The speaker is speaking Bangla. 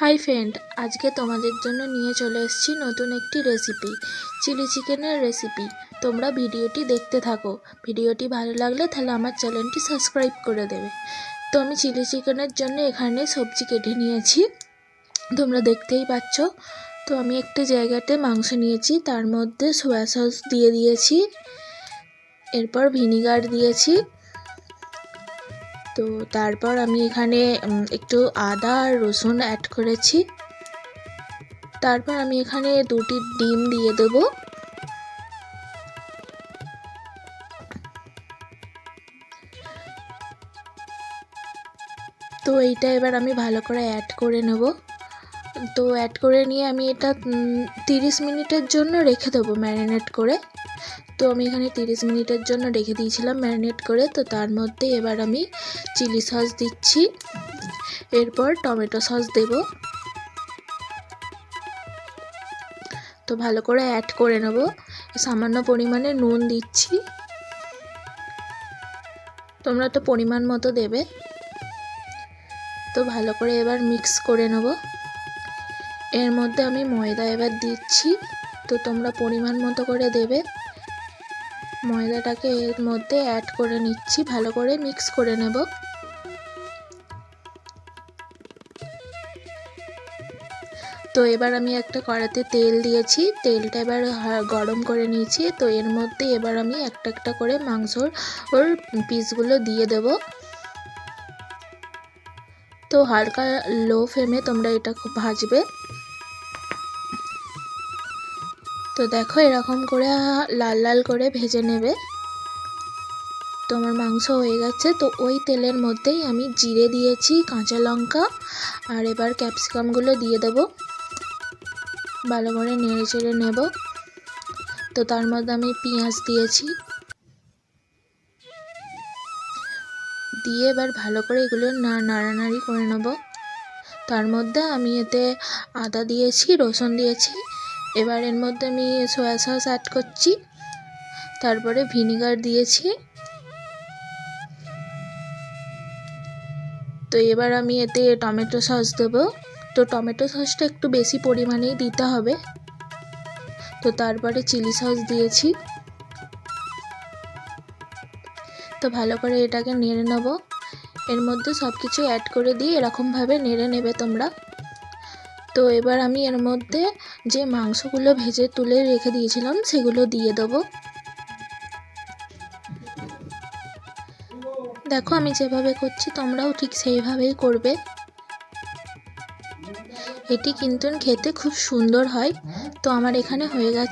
হাই ফ্রেন্ড, আজকে তোমাদের জন্য নিয়ে চলে এসেছি নতুন একটি রেসিপি চিলি চিকেনের রেসিপি তোমরা ভিডিওটি দেখতে থাকো। ভিডিওটি ভালো লাগলে তাহলে আমার চ্যানেলটি সাবস্ক্রাইব করে দেবে। তো আমি চিলি চিকেনের জন্য এখানে সবজি কেটে নিয়েছি। তোমরা দেখতেই পাচ্ছ। তো আমি একটি জায়গাতে মাংস নিয়েছি, তার মধ্যে সোয়া সস দিয়ে দিয়েছি। এরপর ভিনিগার দিয়েছি। তো তারপর আমি এখানে একটু আদা আর রসুন অ্যাড করেছি। তারপর আমি এখানে দুটি ডিম দিয়ে দেবো। তো এইটা এবার আমি ভালো করে অ্যাড করে নেব। তো অ্যাড করে নিয়ে আমি এটা তিরিশ মিনিটের জন্য রেখে দেবো ম্যারিনেট করে। তো আমি এখানে তিরিশ মিনিটের জন্য রেখে দিয়েছিলাম ম্যারিনেট করে। তো তার মধ্যে এবার আমি চিলি সস দিচ্ছি। এরপর টমেটো সস দেব। তো ভালো করে অ্যাড করে নেব। সামান্য পরিমাণে নুন দিচ্ছি। তোমরা তো পরিমাণ মতো দেবে। তো ভালো করে এবার মিক্স করে নেব। এর মধ্যে আমি ময়দা এবার দিচ্ছি। তো তোমরা পরিমাণ মতো করে দেবে। ময়দাটাকে এর মধ্যে অ্যাড করে নিচ্ছি, ভালো করে মিক্স করে নেব। তো এবার আমি একটা কড়াতে তেল দিয়েছি, তেলটা এবার গরম করে নিয়েছি, তো এর মধ্যে এবার আমি একটা একটা করে মাংসর ওর পিসগুলো দিয়ে দেব। তো হালকা লো ফ্লেমে তোমরা এটা খুব ভাজবে। তো দেখো এরকম করে লাল লাল করে ভেজে নেবে। তো আমার মাংস হয়ে গেছে, তো ওই তেলের মধ্যেই আমি জিরে দিয়েছি, কাঁচা লঙ্কা, আর এবার ক্যাপসিকামগুলো দিয়ে দেবো। ভালো করে নেড়ে চেড়ে নেব। তো তার মধ্যে আমি পেঁয়াজ দিয়েছি। দিয়ে এবার ভালো করে এগুলো না নাড়ানাড়ি করে নেব। তার মধ্যে আমি এতে আদা দিয়েছি, রসুন দিয়েছি এবার এর মধ্যে আমি সয়া সস অ্যাড করছি। তারপরে ভিনিগার দিয়েছি। তো এবার আমি এতে টমেটো সস দেবো। তো টমেটো সসটা একটু বেশি পরিমাণেই দিতে হবে। তো তারপরে চিলি সস দিয়েছি। তো ভালো করে এটাকে নেড়ে নেব। এর মধ্যে সব কিছু অ্যাড করে দিয়ে এরকমভাবে নেড়ে নেবে তোমরা। তো এবার আমি এর মধ্যে যে মাংসগুলো ভেজে তুলে রেখে দিয়েছিলাম, সেগুলো দিয়ে দেবো। দেখো আমি যেভাবে করছি, তোমরাও ঠিক সেইভাবেই করবে। এটি কিন্তু খেতে খুব সুন্দর হয়। তো আমার এখানে হয়ে গেছে